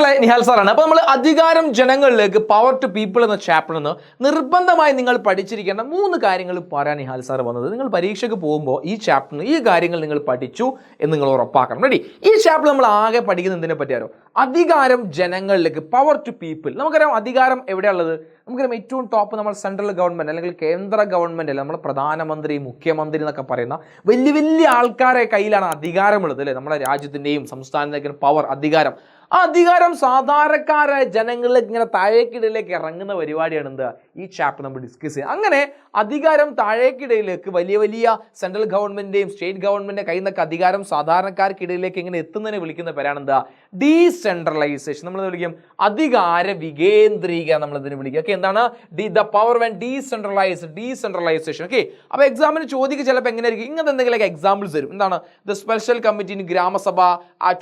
മക്കളെ നിഹാൽ സാറാണ്. അപ്പോൾ നമ്മൾ അധികാരം ജനങ്ങളിലേക്ക് പവർ ടു പീപ്പിൾ എന്ന ചാപ്റ്ററിൽ നിന്ന് നിർബന്ധമായി നിങ്ങൾ പഠിച്ചിരിക്കേണ്ട മൂന്ന് കാര്യങ്ങൾ പറയാൻ നിഹാൽ സാർ വന്നത്. നിങ്ങൾ പരീക്ഷയ്ക്ക് പോകുമ്പോൾ ഈ ചാപ്റ്ററിന് ഈ കാര്യങ്ങൾ നിങ്ങൾ പഠിച്ചു എന്ന് നിങ്ങൾ ഉറപ്പാക്കണം. റെഡി ഈ ചാപ്റ്റർ നമ്മൾ ആകെ പഠിക്കുന്ന എന്തിനെ പറ്റിയാലോ അധികാരം ജനങ്ങളിലേക്ക് പവർ ടു പീപ്പിൾ നമുക്കറിയാം അധികാരം എവിടെയുള്ളത് നമുക്കറിയാം ഏറ്റവും ടോപ്പ് നമ്മൾ സെൻട്രൽ ഗവൺമെന്റ് അല്ലെങ്കിൽ കേന്ദ്ര ഗവൺമെന്റ് അല്ല? നമ്മൾ പ്രധാനമന്ത്രി മുഖ്യമന്ത്രി എന്നൊക്കെ പറയുന്ന വലിയ വലിയ ആൾക്കാരെ കയ്യിലാണ് അധികാരമുള്ളത് അല്ലേ? നമ്മുടെ രാജ്യത്തിന്റെയും സംസ്ഥാനത്തേക്കും പവർ അധികാരം. അധികാരം സാധാരണക്കാരായ ജനങ്ങളിലേക്ക് ഇങ്ങനെ താഴേക്കിടയിലേക്ക് ഇറങ്ങുന്ന പരിപാടിയാണ് എന്താ ഈ ചാപ്റ്റർ നമ്മൾ ഡിസ്കസ് ചെയ്യുക അങ്ങനെ അധികാരം താഴേക്കിടയിലേക്ക് വലിയ വലിയ സെൻട്രൽ ഗവൺമെന്റിന്റെയും സ്റ്റേറ്റ് ഗവൺമെന്റിന്റെ കയ്യിൽ നിന്നൊക്കെ അധികാരം സാധാരണക്കാർക്കിടയിലേക്ക് ഇങ്ങനെ എത്തുന്നതിനെ വിളിക്കുന്ന പേരാണ് എന്താ ഡീസെൻട്രലൈസേഷൻ നമ്മൾ വിളിക്കും? അധികാര വികേന്ദ്രീകരണം നമ്മൾ ഇതിന് വിളിക്കുക ഓക്കെ എന്താണ്? D the power when decentralize decentralization okay അപ്പോൾ എക്സാമിന് ചോദിക്കുക ചിലപ്പോൾ എങ്ങനെയായിരിക്കും? ഇങ്ങനത്തെ എന്തെങ്കിലുമൊക്കെ എക്സാമ്പിൾസ് വരും എന്താണ്? The special committee in gram sabha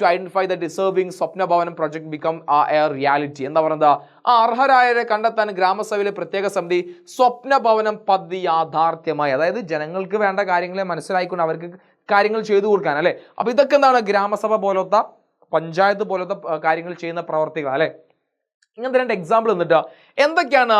to identify the deserving Swapna Bhavanam project become A reality എന്താ പറയുന്നത്? ആ അർഹരായവരെ കണ്ടെത്താൻ ഗ്രാമസഭയിലെ പ്രത്യേക സമിതി സ്വപ്ന ഭവനം പദ്ധതി യാഥാർത്ഥ്യമായി. അതായത് ജനങ്ങൾക്ക് വേണ്ട കാര്യങ്ങളെ മനസ്സിലായിക്കൊണ്ട് അവർക്ക് കാര്യങ്ങൾ ചെയ്തു കൊടുക്കാൻ അല്ലേ? അപ്പോൾ ഇതൊക്കെ എന്താണ് ഗ്രാമസഭ പോലത്തെ പഞ്ചായത്ത് പോലത്തെ കാര്യങ്ങൾ ചെയ്യുന്ന പ്രവർത്തികൾ അല്ലേ? ഇങ്ങനത്തെ രണ്ട് എക്സാമ്പിൾ എന്നിട്ട് എന്തൊക്കെയാണ്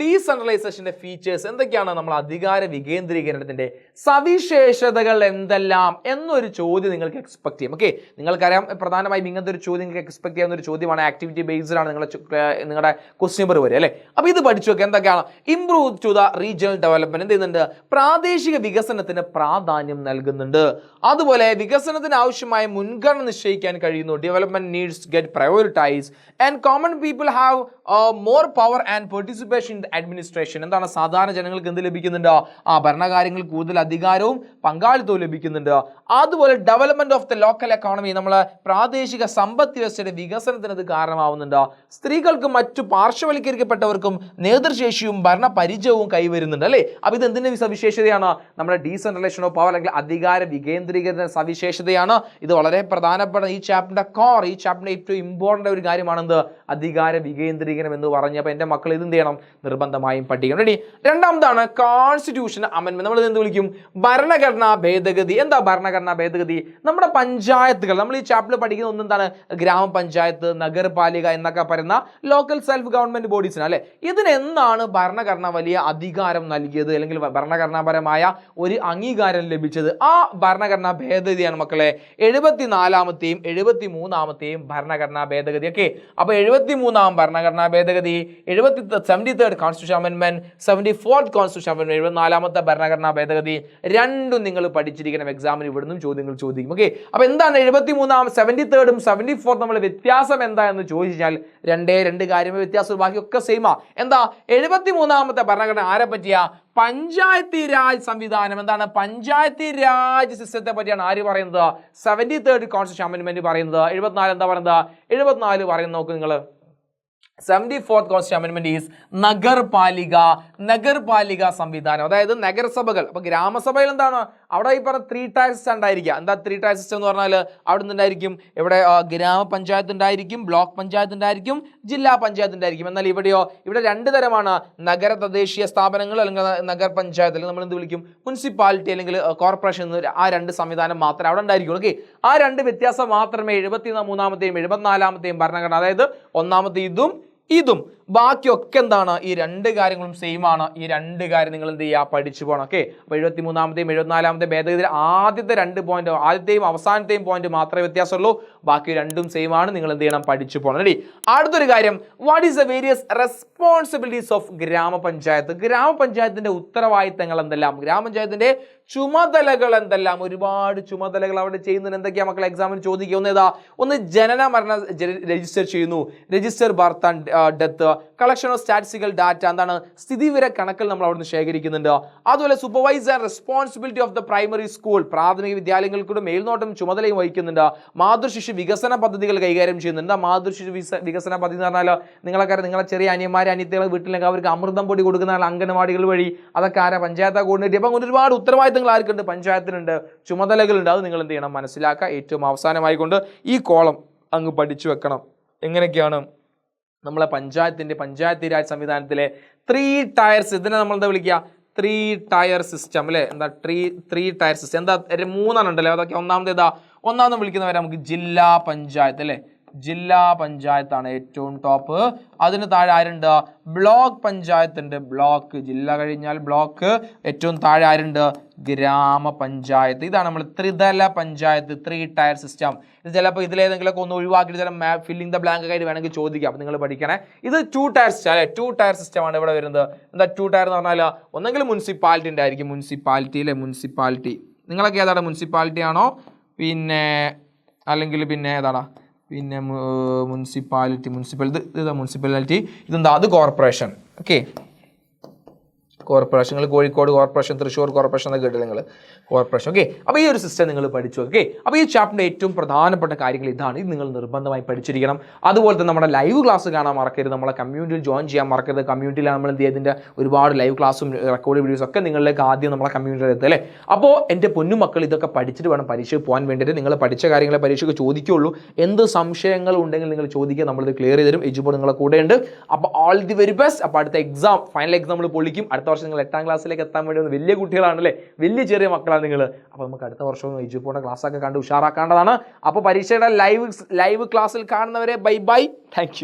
ഡീസെൻട്രലൈസേഷന്റെ ഫീച്ചേഴ്സ് എന്തൊക്കെയാണ് നമ്മൾ അധികാര വികേന്ദ്രീകരണത്തിന്റെ സവിശേഷതകൾ എന്തെല്ലാം എന്നൊരു ചോദ്യം നിങ്ങൾക്ക് എക്സ്പെക്ട് ചെയ്യാം. ഓക്കെ നിങ്ങൾക്കറിയാം പ്രധാനമായും ഇങ്ങനത്തെ ഒരു ചോദ്യം നിങ്ങൾക്ക് എക്സ്പെക്ട് ചെയ്യാവുന്ന ഒരു ചോദ്യമാണ് ആക്ടിവിറ്റി ബേസ്ഡ് ആണ് നിങ്ങളുടെ നിങ്ങളുടെ ക്വസ്റ്റ്യൻ പേർ വരെ അല്ലേ? അപ്പോൾ ഇത് പഠിച്ചു എന്തൊക്കെയാണ്? Improve to the regional development എന്ത് ചെയ്യുന്നുണ്ട്? പ്രാദേശിക വികസനത്തിന് പ്രാധാന്യം നൽകുന്നുണ്ട്. അതുപോലെ വികസനത്തിന് ആവശ്യമായ മുൻഗണന നിശ്ചയിക്കാൻ കഴിയുന്നു. Development needs get prioritise and common people have more power and participation in administration എന്താണ് സാധാരണ ജനങ്ങൾക്ക് എന്ത് ലഭിക്കുന്നുണ്ട്? ആ ഭരണകാര്യങ്ങൾ കൂടുതൽ അധികാരവും പങ്കാളിത്തവും ലഭിക്കുന്നുണ്ട്. അതുപോലെ development of the local economy നമ്മളെ പ്രാദേശിക സമ്പദ് വ്യവസ്ഥയുടെ വികസനത്തിന് അത് കാരണമാവുന്നുണ്ട്. സ്ത്രീകൾക്കും മറ്റു പാർശ്വവൽക്കരിക്കപ്പെട്ടവർക്കും നേതൃശേഷിയും ഭരണ പരിചയവും കൈവരുന്നുണ്ട് അല്ലേ? അപ്പൊ ഇത് എന്തിന്റെ സവിശേഷതയാണ്? നമ്മുടെ ഡീസെൻട്രലേഷൻ ഓഫ് പവർ അല്ലെങ്കിൽ അധികാര വികേന്ദ്രീകരണ സവിശേഷതയാണ്. ഇത് വളരെ പ്രധാനപ്പെട്ട ഈ ചാപ്റ്ററിന്റെ കോർ ഈ ചാപ്റ്ററിന്റെ ഏറ്റവും ഇമ്പോർട്ടന്റ് ഒരു കാര്യമാണെന്ത്? അധികാര വികേന്ദ്രീകരണം എന്ന് പറഞ്ഞപ്പോൾ എന്റെ മക്കൾ ഇത് എന്ത് ചെയ്യണം? നിർബന്ധമായും പഠിക്കണം. റെഡി രണ്ടാമതാണ് കോൺസ്റ്റിറ്റ്യൂഷൻ അമൻമെന്റ് നമ്മൾ എന്ത് വിളിക്കും? ഭരണഘടനാ ഭേദഗതി. എന്താ ഭരണഘടനാ ഭേദഗതി? നമ്മുടെ പഞ്ചായത്തുകൾ. നമ്മൾ ഈ ചാപ്റ്ററിൽ പഠിക്കുന്ന ഒന്ന് എന്താണ്? ഗ്രാമപഞ്ചായത്ത് നഗരപാലിക എന്നൊക്കെ പറയുന്ന ലോക്കൽ സെൽഫ് ഗവൺമെന്റ് ബോഡീസിന് അല്ലെ? ഇതിനെന്താണ് ഭരണഘടന വലിയ അധികാരം നൽകിയത്? അല്ലെങ്കിൽ ഭരണഘടനാപരമായ ഒരു അംഗീകാരം ലഭിച്ചത്? ആ ഭരണഘടനാ ഭേദഗതിയാണ് മക്കളെ. എഴുപത്തിനാലാമത്തെയും എഴുപത്തി മൂന്നാമത്തെയും ഭരണഘടനാ ഭേദഗതി. ഒക്കെ അപ്പൊ എഴുപത്തി മൂന്നാം ഭരണഘടനാ ഭേദഗതി. എഴുപത്തി seventy third constitution അമെൻമെന്റ് seventy fourth constitution അമെൻമെന്റ് എഴുപത്തിനാലാമത്തെ ഭരണഘടനാ ഭേദഗതി രണ്ടും നിങ്ങൾ പഠിച്ചിരിക്കണം എക്സാമിന് ഇവിടുന്നും ചോദ്യങ്ങൾ ചോദിക്കും ഓക്കെ അപ്പോൾ എന്താണ് എഴുപത്തി മൂന്നാം സെവന്റി തേർഡും സെവന്റി ഫോർത്ത് നമ്മൾ വ്യത്യാസം എന്താ എന്ന് ചോദിച്ചാൽ രണ്ടേ രണ്ട് കാര്യമേ വ്യത്യാസം ബാക്കിയൊക്കെ സെയിമാ എന്താ? എഴുപത്തി മൂന്നാമത്തെ ഭരണഘടന ആരെ പറ്റിയാ? പഞ്ചായത്തി രാജ് സംവിധാനം. എന്താണ്? പഞ്ചായത്തി രാജ് സിസ്റ്റത്തെ പറ്റിയാണ് ആര് പറയുന്നത്? സെവന്റി തേർഡ് കോൺസ്റ്റിറ്റ്യൂഷൻ അമെൻമെന്റ് പറയുന്നത്. എഴുപത്തിനാല് എന്താ പറയുന്നത്? എഴുപത്തിനാല് പറയുന്നത് നോക്ക് നിങ്ങൾ സെവന്റി ഫോർത്ത് കോൺസ്റ്റിറ്റ്യൂഷൻ അമെൻമെന്റ് ഈസ് നഗർപാലിക നഗർപാലിക സംവിധാനം. അതായത് നഗരസഭകൾ. അപ്പോൾ ഗ്രാമസഭയിൽ എന്താണ്? അവിടെ ഈ പറഞ്ഞ ത്രീ ടയർ സിസ്റ്റം ഉണ്ടായിരിക്കുക. എന്താ ത്രീ ടയർ സിസ്റ്റം എന്ന് പറഞ്ഞാൽ അവിടെ നിന്നുണ്ടായിരിക്കും ഇവിടെ ഗ്രാമപഞ്ചായത്ത് ഉണ്ടായിരിക്കും ബ്ലോക്ക് പഞ്ചായത്ത് ഉണ്ടായിരിക്കും ജില്ലാ പഞ്ചായത്ത് ഉണ്ടായിരിക്കും. എന്നാൽ ഇവിടെയോ ഇവിടെ രണ്ട് തരമാണ് നഗര തദ്ദേശീയ സ്ഥാപനങ്ങൾ അല്ലെങ്കിൽ നഗരപഞ്ചായത്ത് അല്ലെങ്കിൽ നമ്മൾ എന്ത് വിളിക്കും? മുനിസിപ്പാലിറ്റി അല്ലെങ്കിൽ കോർപ്പറേഷൻ എന്ന് ആ രണ്ട് സംവിധാനം മാത്രമേ അവിടെ ഉണ്ടായിരിക്കുള്ളൂ. ഓക്കെ? ആ രണ്ട് വ്യത്യാസം മാത്രമേ എഴുപത്തി മൂന്നാമത്തെയും എഴുപത്തിനാലാമത്തെയും ഭരണഘടന അതായത് ഒന്നാമത്തെ ഇതും ഇതും ബാക്കിയൊക്കെ എന്താണ്? ഈ രണ്ട് കാര്യങ്ങളും സെയിം ആണ്. ഈ രണ്ട് കാര്യം നിങ്ങൾ എന്ത് ചെയ്യുക? പഠിച്ചു പോകണം. ഓക്കെ അപ്പോൾ എഴുപത്തി മൂന്നാമത്തെയും എഴുപത്തിനാലാമത്തെ ഭേദഗതിയിൽ ആദ്യത്തെ രണ്ട് പോയിന്റ് ആദ്യത്തെയും അവസാനത്തെയും പോയിന്റ് മാത്രമേ വ്യത്യാസമുള്ളൂ. ബാക്കി രണ്ടും സെയിം ആണ്. നിങ്ങൾ എന്ത് ചെയ്യണം? പഠിച്ചു പോകണം. റെഡി അടുത്തൊരു കാര്യം. What is the various responsibilities of gram panchayat? ഗ്രാമപഞ്ചായത്തിന്റെ ഉത്തരവാദിത്തങ്ങൾ എന്തെല്ലാം? ഗ്രാമപഞ്ചായത്തിന്റെ ചുമതലകൾ എന്തെല്ലാം? ഒരുപാട് ചുമതലകൾ അവിടെ ചെയ്യുന്നതിന് എന്തൊക്കെയാ മക്കൾ എക്സാമിന് ചോദിക്കുക ഒന്ന് ഏതാ? ഒന്ന് ജനന മരണ രജിസ്റ്റർ ചെയ്യുന്നു. Register birth and death. Collection of statistical data എന്താണ് സ്ഥിതിവിവര കണക്കുകൾ നമ്മൾ അവിടുന്ന് ശേഖരിക്കുന്നുണ്ട്. അതുപോലെ supervise and responsibility of the primary school പ്രാഥമിക വിദ്യാലയങ്ങൾക്കൂടെ മേൽനോട്ടം ചുമതലയും വഹിക്കുന്നുണ്ട്. മാതൃശിശു വികസന പദ്ധതികൾ കൈകാര്യം ചെയ്യുന്നുണ്ട്. മാതൃശിശു വികസന പദ്ധതി എന്ന് പറഞ്ഞാൽ നിങ്ങളൊക്കെ നിങ്ങളെ ചെറിയ അനിയന്മാരെ അനിയത്തികളെ വീട്ടിലൊക്കെ അവർക്ക് അമൃതം പൊടി കൊടുക്കുന്ന അംഗനവാടികൾ വഴി. അതൊക്കെ ആരാ? പഞ്ചായത്ത് കോർഡിനേറ്റ് അപ്പം ഒരുപാട് ഉത്തരവാദിത്തങ്ങൾ ആർക്കുണ്ട്? പഞ്ചായത്തിനുണ്ട്. ചുമതലകളുണ്ട്. അത് നിങ്ങൾ എന്ത് ചെയ്യണം? മനസ്സിലാക്കുക. ഏറ്റവും അവസാനമായിക്കൊണ്ട് ഈ കോളം അങ്ങ് പഠിച്ചു വെക്കണം. എങ്ങനെയൊക്കെയാണ് നമ്മളെ പഞ്ചായത്തിന്റെ പഞ്ചായത്തി രാജ് സംവിധാനത്തിലെ ത്രീ ടയർസ് ഇതിനെ നമ്മൾ എന്താ വിളിക്കുക? ത്രീ ടയർ സിസ്റ്റം അല്ലേ? എന്താ ത്രീ ത്രീ ടയർ സിസ്റ്റം എന്താ മൂന്നാണ് ഉണ്ടല്ലോ? അതൊക്കെ ഒന്നാമത് ഏതാ? ഒന്നാമത് വിളിക്കുന്നവരെ നമുക്ക് ജില്ലാ പഞ്ചായത്ത് അല്ലേ? ജില്ലാ പഞ്ചായത്താണ് ഏറ്റവും ടോപ്പ്. അതിന് താഴെ ആരുണ്ട്? ബ്ലോക്ക് പഞ്ചായത്ത് ഉണ്ട് ബ്ലോക്ക് ജില്ല കഴിഞ്ഞാൽ ബ്ലോക്ക്. ഏറ്റവും താഴെ ആരുണ്ട്? ഗ്രാമപഞ്ചായത്ത് ഇതാണ് നമ്മൾ ത്രിതല പഞ്ചായത്ത് ത്രീ ടയർ സിസ്റ്റം ഇത് ചിലപ്പോൾ ഇതിലേതെങ്കിലുമൊക്കെ ഒന്ന് ഒഴിവാക്കിയിട്ട് ചില മാപ്പ് ഫില്ലിംഗ് ദ ബ്ലാങ്ക് ആയിട്ട് വേണമെങ്കിൽ ചോദിക്കാം. അപ്പം നിങ്ങൾ പഠിക്കണേ. ഇത് ടു ടയർ സിസ്റ്റം അല്ലെ? ടു ടയർ സിസ്റ്റമാണ് ഇവിടെ വരുന്നത്. എന്താ ടു ടയർ എന്ന് പറഞ്ഞാൽ ഒന്നെങ്കിൽ മുനിസിപ്പാലിറ്റി ആയിരിക്കും മുനിസിപ്പാലിറ്റി അല്ലെ മുനിസിപ്പാലിറ്റി നിങ്ങളൊക്കെ ഏതാണ്? മുനിസിപ്പാലിറ്റി ആണോ? പിന്നെ അല്ലെങ്കിൽ പിന്നെ ഏതാണ്? പിന്നെ മുനിസിപ്പാലിറ്റി മുനിസിപ്പൽ ഇത് മുനിസിപ്പാലിറ്റി ഇതെന്താ? അത് കോർപ്പറേഷൻ ഓക്കെ കോർപ്പറേഷൻ നിങ്ങൾ കോഴിക്കോട് കോർപ്പറേഷൻ തൃശ്ശൂർ കോർപ്പറേഷൻ എന്നൊക്കെ കേട്ടില്ല നിങ്ങൾ കോർപ്പറേഷൻ ഓക്കെ അപ്പോൾ ഈ ഒരു സിസ്റ്റം നിങ്ങൾ പഠിച്ചു ഓക്കെ അപ്പോൾ ഈ ചാപ്റ്ററിന്റെ ഏറ്റവും പ്രധാനപ്പെട്ട കാര്യങ്ങൾ ഇതാണ്. ഇത് നിങ്ങൾ നിർബന്ധമായി പഠിച്ചിരിക്കണം. അതുപോലെ തന്നെ നമ്മുടെ ലൈവ് ക്ലാസ് കാണാൻ മറക്കരുത്. നമ്മളെ കമ്മ്യൂണിറ്റിയിൽ ജോയിൻ ചെയ്യാൻ മറക്കരുത്. കമ്മ്യൂണിറ്റിയിൽ നമ്മൾ എന്ത് ചെയ്തതിന്റെ ഒരുപാട് ലൈവ് ക്ലാസ്സും റെക്കോർഡ് വീഡിയോസ് ഒക്കെ നിങ്ങളിലേക്ക് ആദ്യം നമ്മളെ കമ്മ്യൂണിറ്റിയിൽ എത്തുക അല്ലേ? അപ്പോൾ എന്റെ പൊന്നുമക്കൾ ഇതൊക്കെ പഠിച്ചിട്ട് വേണം പരീക്ഷയ്ക്ക് പോകാൻ വേണ്ടിയിട്ട്. നിങ്ങൾ പഠിച്ച കാര്യങ്ങളെ പരീക്ഷയ്ക്ക് ചോദിക്കുകയുള്ളൂ. എന്ത് സംശയങ്ങൾ ഉണ്ടെങ്കിൽ നിങ്ങൾ ചോദിക്കുക. നമ്മളിത് ക്ലിയർ ചെയ്ത് തരും. എജുബോർഡ് നിങ്ങളെ കൂടെയുണ്ട്. അപ്പോൾ ഓൾ ദി വെരി ബെസ്റ്റ് അപ്പോൾ അടുത്ത എക്സാം ഫൈനൽ എക്സാം നമ്മൾ പൊളിക്കും. അടുത്ത വർഷം നിങ്ങൾ എട്ടാം ക്ലാസ്സിലേക്ക് എത്താൻ വേണ്ടി വന്ന് വലിയ കുട്ടികളാണല്ലേ? വലിയ ചെറിയ മക്കളാണ് നിങ്ങൾ അപ്പോൾ നമുക്ക് അടുത്ത വർഷവും എജുപോണ ക്ലാസ് ഒക്കെ കണ്ട് ഉഷാറാക്കേണ്ടതാണ് അപ്പോൾ പരീക്ഷയുടെ ലൈവ് ലൈവ് ക്ലാസ്സിൽ കാണുന്നവരെ ബൈ ബൈ താങ്ക്